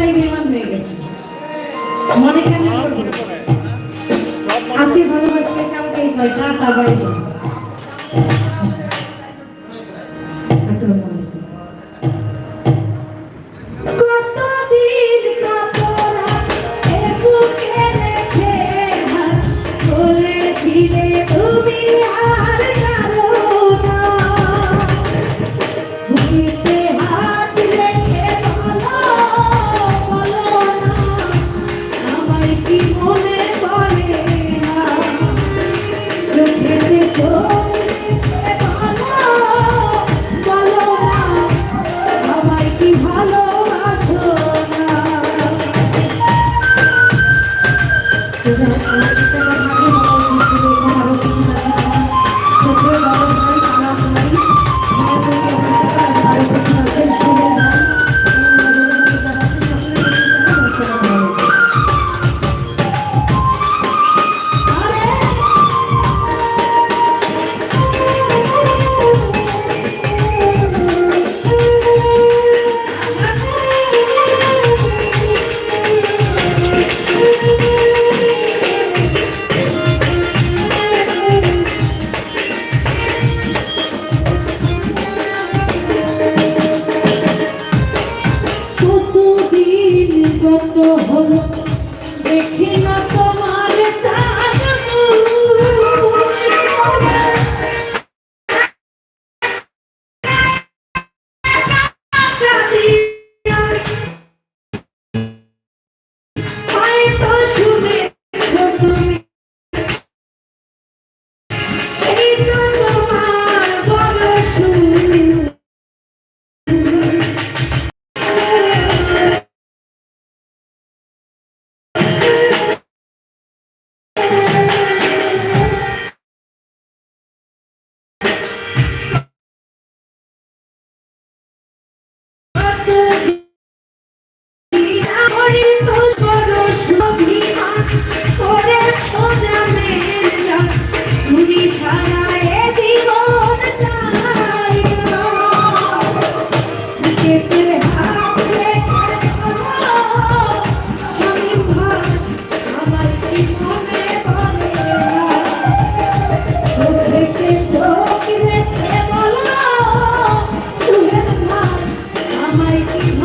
তাই বেমান হয়ে গেছে। মনে কেন আসি ভালোবাসলে কালকেই হয় টাটা বাই আসসালামু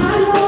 Alô!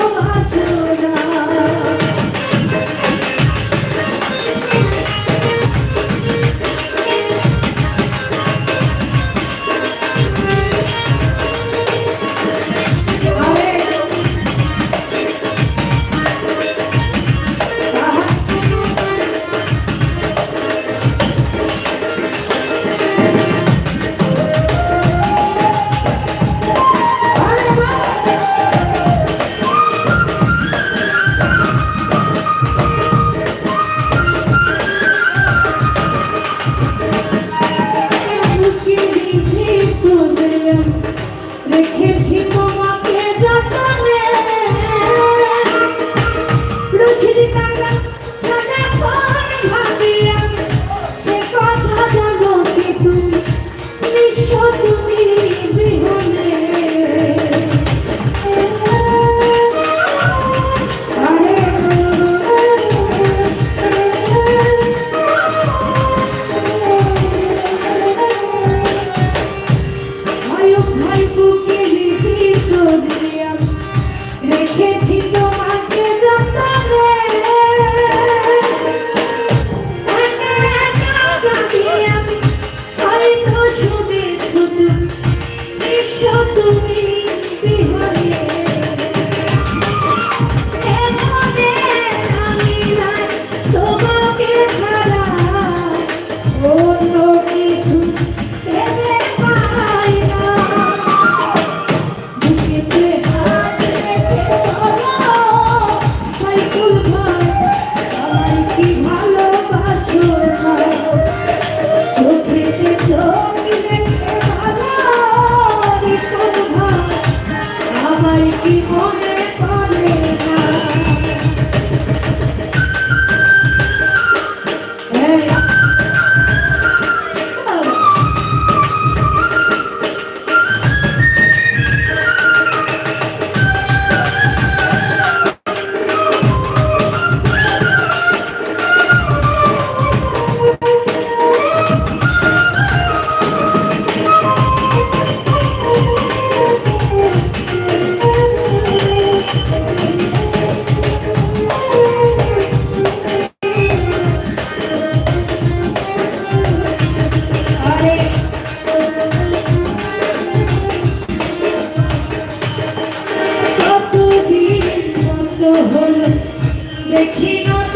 দেখি না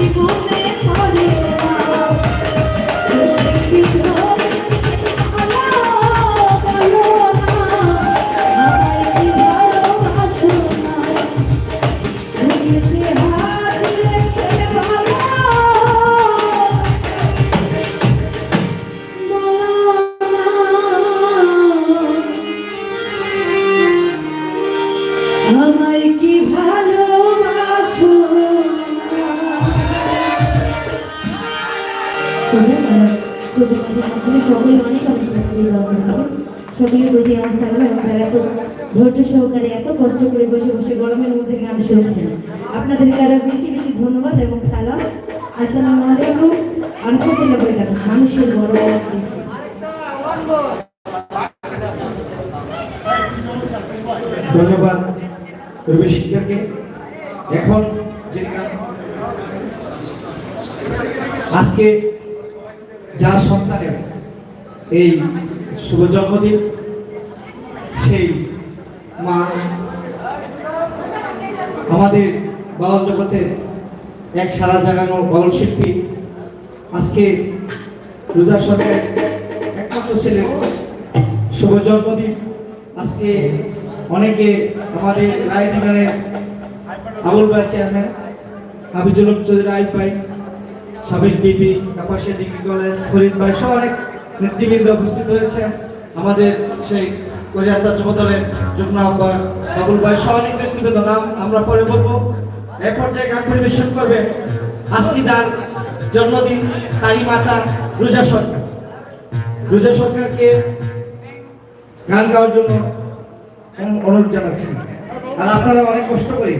你不想 আসলে সকলে অনেক অনেক সকলের প্রতি আমার সালাম এবং যারা এত ধৈর্য সহকারে এত কষ্ট করে বসে বসে গরমের মধ্যে গান শুনছেন আপনাদেরকে আরও বেশি বেশি ধন্যবাদ এবং সালাম। আসসালামু আলাইকুম। আলহামদুলিল্লাহ বরকাত মানুষের বড় ধন্যবাদ রবি শিক্ষাকে। এখন যে আজকে যার সন্তানের এই শুভ জন্মদিন, সেই মা আমাদের বাউল জগতে এক সারা জাগানো বাউল শিল্পী। আজকে রোজা সরকার একমাত্র ছেলে শুভ জন্মদিন। আজকে অনেকে আমাদের রায় রায়দিগানের আবুল ভাই চেয়ারম্যান হাবিজুল চৌধুরী আই পাই সাবেক BP, Kapasia degree college, Farid ভাই সহ অনেক নেতৃবৃন্দ উপস্থিত হয়েছে আমাদের সেই করিয়াতা যুবদলের যুগ্ম আবুল ভাই সহ নেতৃবৃন্দ, নাম আমরা পরে বলব। এ পর্যায়ে গান পরিবেশন করবেন আজকে যার জন্মদিন তারই মাতা রোজা সরকার। রোজা সরকারকে গান গাওয়ার জন্য অনুরোধ জানাচ্ছি। আর আপনারা অনেক কষ্ট করে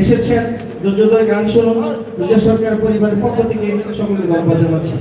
এসেছেন। দুর্যোধয় গান শুনুন। রোজা সরকার পরিবারের পক্ষ থেকে সকলকে ধন্যবাদ জানাচ্ছি।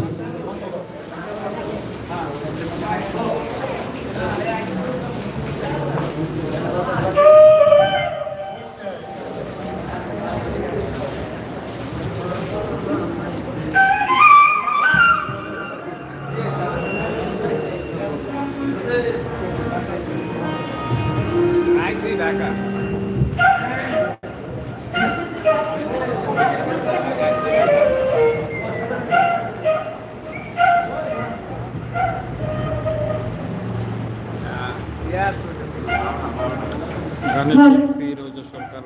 গানের। শিল্পী রোজা সরকার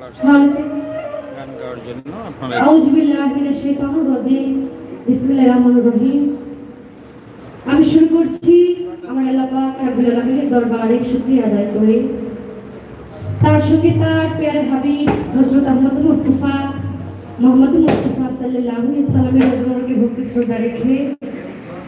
গান গাওয়ার জন্য আপনারা আমি শুরু করছি আমার এলাকা রাব্বুল আলামিনের দরবারে শুকরিয়া আদায় করে। তার সঙ্গে তার পেয়ারে হাবিব হজরত আহমদ মুস্তফা, মোহাম্মদ মুস্তফা সাল্লাহ সাল্লামের হজরতকে ভক্তি শ্রদ্ধা রেখে